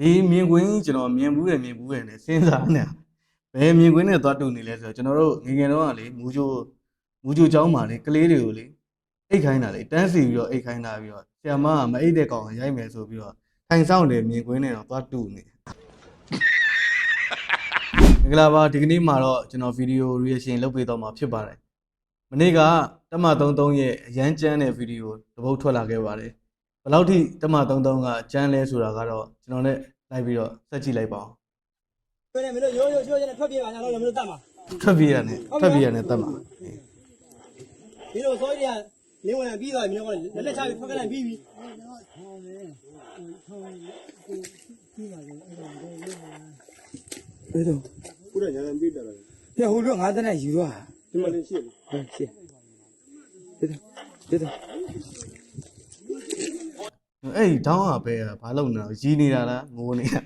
ဒီမြင်ကွင်းကြီးကျွန်တော်မြင်ဘူးတယ်မြင်ဘူးတယ်နဲ့စဉ်းစားနေတာဘယ်မြင်ကွင်းနဲ့သွားတူနေလဲဆိုတော့ကျွန်တော်တို့ငယ်ငယ်တော့ကလေမူချိုမူချိုเจ้าမှာလေကလေးတွေကိုလေအိတ်ခိုင်းတာလေတန်းစီပြီးတော့အိတ်ခိုင်းတာပြီးတော့ဆရာမကမအိတ်တဲ့ကောင်ရိုက်မယ်ဆိုပြီးတော့ထိုင်ဆောင်တယ်မြင်ကွင်းနဲ့တော့သွားတူနေမင်္ဂလာပါဒီကနေ့မှာတော့ကျွန်တော်ဗီဒီယို reaction လုပ်ပေးတော့မှာဖြစ်ပါတယ်မနေ့ကတမ33ရဲ့အရန်ကျန်းတဲ့ဗီဒီယိုတစ်ပုဒ်ထွက်လာခဲ့ပါတယ် ဘယ်လောက်ထိတမ33ကကျန်းလဲဆိုတာကတော့ကျွန်တော်နဲ့လိုက်ပြီးတော့စက်ကြည့်လိုက်ပါအောင်ဘယ်နဲ့မလို့ရိုးရိုးရိုးရိုးနဲ့ထွက်ပြေးပါညာတော့မလို့တတ်မှာထွက်ပြေးရတယ်ထွက်ပြေးရတယ်တတ်မှာဒီလိုဆိုရလင်းဝင်ပြီးသွားပြီမျိုးကလက်လက်ချပြီးထွက်ခလိုက်ပြီးပြီဘယ်တော့ခုနညာပြီးတယ်လားပြဟိုတော့ငါးတနဲ့ယူသွားဒီမှာလည်းရှိတယ်ဟုတ်ရှင်းဘယ်တော့ဘယ်တော့ အဲ့ဒီတောင်းကပဲဘာလုပ်နေတာလဲရီးနေတာလားငိုနေတာ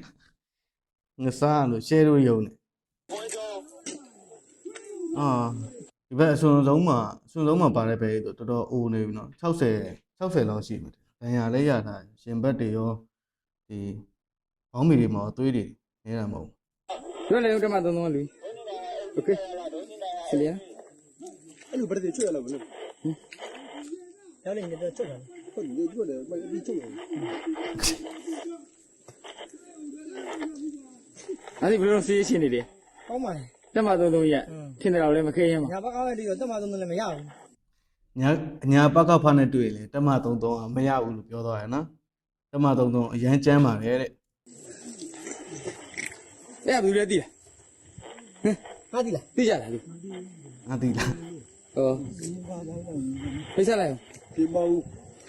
ငစားလို့ share လို့ယုံနေအာဒီဘက်အစွန်ဆုံးမှာအစွန်ဆုံးမှာပါတဲ့ပဲတော့တော်တော်အိုနေပြီနော်60 60လောက်ရှိမှာဒဏ်ရာလည်းရတာရှင်ဘက်တွေရောဒီဘောင်းမီတွေမှာသွေးတွေနေတာမဟုတ် ပြောလေဦးတမသုံးသုံးလူโอเคဆလျာ အဲ့လိုဘယ်တည်းချွတ်ရလားမလို့ ရောက်နေတော့ချုပ်တယ် ဟုတ်တယ် ချွတ်တယ်မပြီးချွတ်တယ်အဲ့ဒီဘယ်လိုစီးရှင်းနေလဲကောင်းပါလေတမသုံးသုံးရထင်တယ်တော့လည်းမခဲရင်ပါညာဘက်ကောင်းတဲ့ဒီတော့တက်မှသုံးလည်းမရဘူးညာညာပကဖနဲ့တွေ့လေတမ33ကမရဘူးလို့ပြောသွားရနော်တမ33အရန်ကျမ်းပါတယ်တဲ့အဲ့ဘူးလေတည်လားဟာဒီလားသိကြလားလူငါသိလားဟောဖိတ်ဆက်လိုက်ဒီပေါ့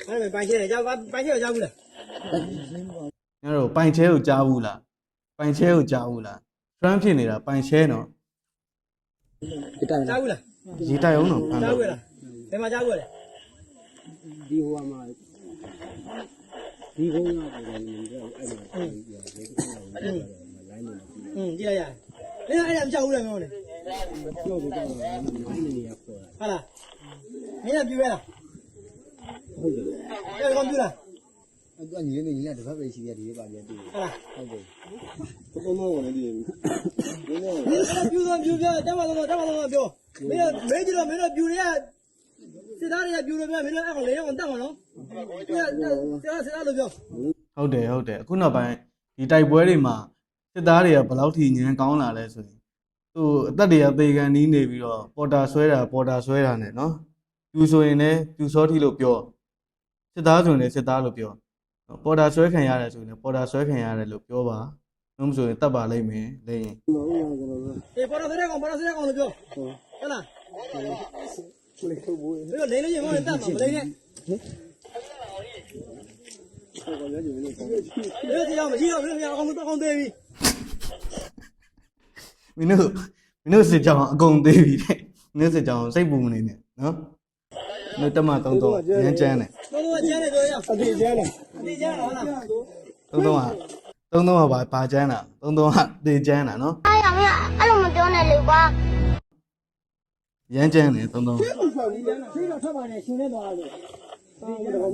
အဲ့ဒါပိုင်ရှဲတယ်ကြောက်ပိုင်ရှဲကြောက်ဘူးလားညတော့ပိုင်ချဲကိုကြားဘူးလားပိုင်ချဲကိုကြားဘူးလား trend ဖြစ်နေတာပိုင်ချဲနော်ဒီတိုင်းကြောက်ဘူးလားရေးတိုက်အောင်နော်ဖမ်းကြောက်တော့ဘူးလားဘယ်မှာကြောက်ဘူးလဲဒီဟိုမှာဒီကုန်းကပုံစံမျိုးအဲ့လိုအဲ့လိုပြောတယ်လိုင်းနေอืมကြည့်လိုက်ရတယ်အဲ့ဒါအဲ့ဒါမကြောက်ဘူးလားမင်းတို့ပြောတော့လိုင်းနေရခေါ်တာဟာလားမင်းကပြူရလား ဟုတ်တယ်အဲ့ဒါကောင်းပြူလားအဲ့တော့ညီနေညီကတစ်ဖက်ပဲရှိတယ်ဒီပါပြန်တူဟာလားဟုတ်တယ်ဘုံမောဝင်နေတယ်ဒီနေ့မင်းကပြူတော့ပြူပြတက်မှတော့တက်မှတော့ပြောမင်းတို့မေးကြည့်တော့မင်းတို့ပြူတွေကစစ်သားတွေကပြူလို့ပြောမင်းတို့အဲ့ကောင်လေအောင်တက်မှာနော်စစ်သားစစ်သားလို့ပြောဟုတ်တယ်ဟုတ်တယ်အခုနောက်ပိုင်းဒီတိုက်ပွဲတွေမှာစစ်သားတွေကဘယ်လောက်ထိညံကောင်းလာလဲဆိုရင်သူအသက်တွေကသေကန်နီးနေပြီးတော့ပေါ်တာဆွဲတာပေါ်တာဆွဲတာနဲ့နော်ပြူဆိုရင်လည်းပြူစောထီလို့ပြော စစ်သားဆိုရင်လည်းစစ်သားလို့ပြောပေါ်တာဆွဲခံရတယ်ဆိုရင်လည်းပေါ်တာဆွဲခံရတယ်လို့ပြောပါမဟုတ်ဆိုရင်တတ်ပါလိမ့်မယ်လိမ့်ရင်မဟုတ်ဘူးကျွန်တော်ကအေးပေါ်တော့တဲ့ကောင်ပေါ်တော့တဲ့ကောင်လို့ပြောဟုတ်လားကိုလေးထုတ်ဖို့မင်းတို့လိမ့်လို့ရင်မဟုတ်တက်မှာမလိမ့်နဲ့ဟိုကလည်းညီနေတယ်မင်းတို့တရားမရှိတော့မင်းတို့အကောင်တော့အကောင်သေးပြီမင်းတို့မင်းတို့စစ်ကြောင်အကုန်သေးပြီတဲ့မင်းတို့စစ်ကြောင်စိတ်ပူမနေနဲ့နော်မင်းတို့တက်မ33ရမ်းကျန်းတယ်တော့တော့ကျန်းနေတော့ရ အတိကျလားအတိကျလားဟုတ်လားသုံးသုံးဟာသုံးသုံးဟာပါပါကျန်းတာသုံးသုံးဟာတေကျန်းတာနော်အဲ့ဒါမင်းအဲ့လိုမပြောနဲ့လေကွာရမ်းကျန်းတယ်သုံးသုံးဒီတော့ထွက်ပါနဲ့ရှင်နေသွားလို့အဲ့ဒါ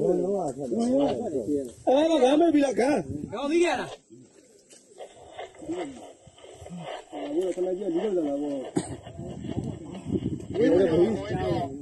ကမ်းမေးပြီလားကမ်း။ကောင်းသေးရလား။အဲ့ဒါကလည်းဒီလိုလာလာပေါ့။ဝေးပါဘူး။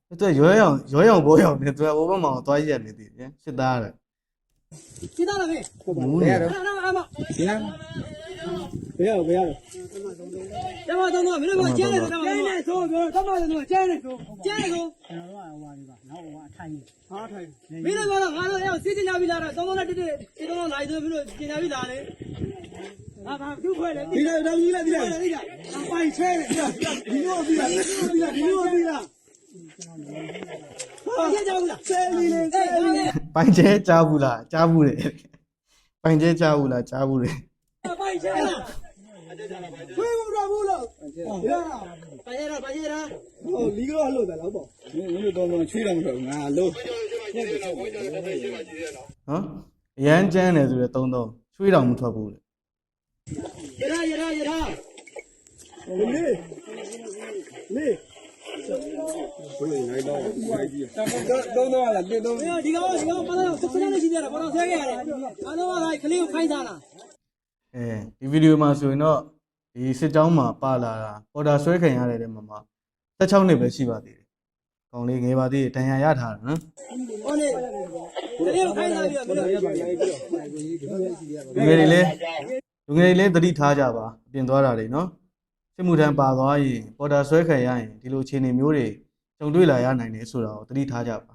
သူကရောရောင်ရောရောင်ဘောရောင်နဲ့သူကဟိုဘက်မှာသွားရက်နေသေးတယ်စစ်သားတယ်စစ်သားလားဖေမူးဘနေယ်ရတယ်တော့ခဏခဏအမဒီနာဘယ်ရဘယ်ရကျမတော့တော့မင်းတို့ကျန်းနေတယ်ကျန်းနေဆိုပြောတမတော့ကျန်းနေဆိုကျန်းနေဆိုမင်းတို့ကတော့ငါတို့ရောက်စီးတင်ကြပြီလားတော့သုံးသုံးနဲ့တစ်တစ်ဒီတော့နိုင်ဆိုမင်းတို့ကျင်ကြပြီလားလေဟာဘာသူ့ခွဲလေဒီလိုတော့ကြီးလိုက်ဒီလိုဒီကပိုင်ချဲတယ်ဒီလိုဒီလိုပြီးတာဒီလိုပြီးတာဒီလိုပြီးတာ ဟာရကြဘူးလားဆယ်လီလေးဆယ်လီလေးပိုင်ကျဲကြားဘူးလားကြားဘူးလေပိုင်ကျဲကြားဘူးလားကြားဘူးလေပိုင်ကျဲလားဝေးဘူးတော့ဘူးလို့ရတာပါရတာပါရတာဟိုလီကတော့လှုပ်တယ်လောက်ပေါ့မင်းတို့တော့ချွေးတာမဟုတ်ဘူးငါလှုပ်ဟမ်ရမ်းကျန်းတယ်ဆိုတော့တုံးတုံးချွေးတော်မထွက်ဘူးလေရရရရရလေလေ ဒီကောင်ဒီကောင်ဘာလို့ဆက်စမ်းနေရှိကြတာဘာလို့ဆဲခဲ့ရလဲအားလုံးကလည်းကလေးကိုခိုင်းစားတာအဲဒီဗီဒီယိုမှာဆိုရင်တော့ဒီစစ်ကြောင်းမှာပါလာတာပေါ်တာဆွဲခံရတဲ့တဲမှာမှာ16နှစ်ပဲရှိပါသေးတယ်။ကောင်လေးငယ်ပါသေးတယ်တန်ရာရထားတာနော်ဟိုနေကလေးကိုခိုင်းစားပြီးတော့။လူငယ်တွေလည်းလူငယ်တွေလည်းသတိထားကြပါအပြင်သွားတာတွေနော် စစ်မှုထမ်းပါသွားရင်ပေါ်တာဆွဲခံရရင်ဒီလိုအခြေအနေမျိုးတွေကြုံတွေ့လာရနိုင်တယ်ဆိုတာကိုသတိထားကြပါ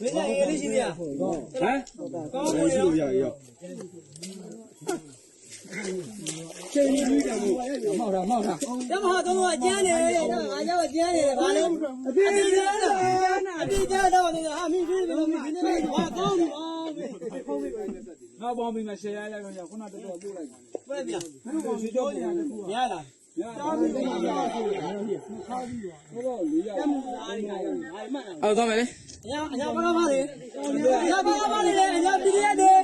မင်းကရေးလို့ရှိသေးလားဟမ်ကောင်းပြီလို့ရရကျေးဇူးတင်ပါတယ်မောက်တာမောက်တာတမဟာတော့ကျန်းနေတယ်တော့ငါကြောက်ကျန်းနေတယ်ဗာလေအပြေကျန်းတာအပြေကျန်းတော့နေဟာမင်းကြီးကမင်းကြီးက နောက်ပေါင်းပြီးမှရှယ်ရလိုက်တော့ခုနတော်တော်ပို့လိုက်ဘယ်ပြန်ရလားအောက်သွားမယ်လေအညာအညာဘာပါလဲအညာဘာပါလဲအညာပြည့်ရတယ်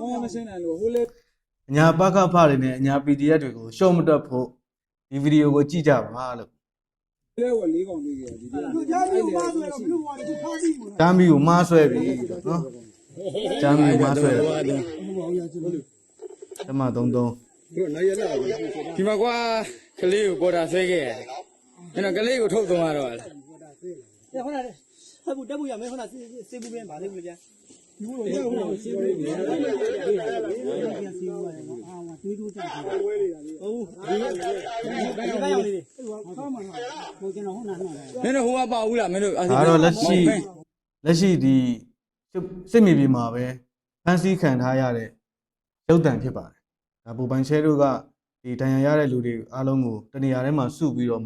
ဟောမရှင်းနိုင်လို့ဟိုလေ။အညာပကဖတွေနဲ့အညာ PDF တွေကိုရှော့မတက်ဖို့ဒီဗီဒီယိုကိုကြည့်ကြပါလို့လေဝလေးကောင်လေးကြီးဒီဒီကြားပြီးပါဆိုတော့ဘလူဝါဒီဖားပြီး။တမ်းမီကိုမားဆွဲပြီနော်။ တမ်းမီကိုမားဆွဲတယ်။ဓမ္မ33ဒီမှာကွာကလေးကိုပေါ်တာဆွဲခဲ့ရတယ်အဲ့တော့ကလေးကိုထုတ်သွားတော့လေဟိုလားဟဘူးတက်ဘူးရမယ်ဟိုလားစေဘူးပဲပါလေဘူးကြာဟုတ်ဒီဘယ်ရောက်နေလဲမင်းတို့ဟိုကပါဘူးလားမင်းတို့ဒါတော့လက်ရှိလက်ရှိဒီ စစ်စစ်မြေပြင်မှာပဲဖမ်းဆီးခံထားရတဲ့ရုပ်တံဖြစ်ပါတယ်ဒါပူပိုင်ရှဲတို့ကဒီတန်ရရတဲ့လူတွေအားလုံးကိုတနေရာထဲမှာစုပြီးတော့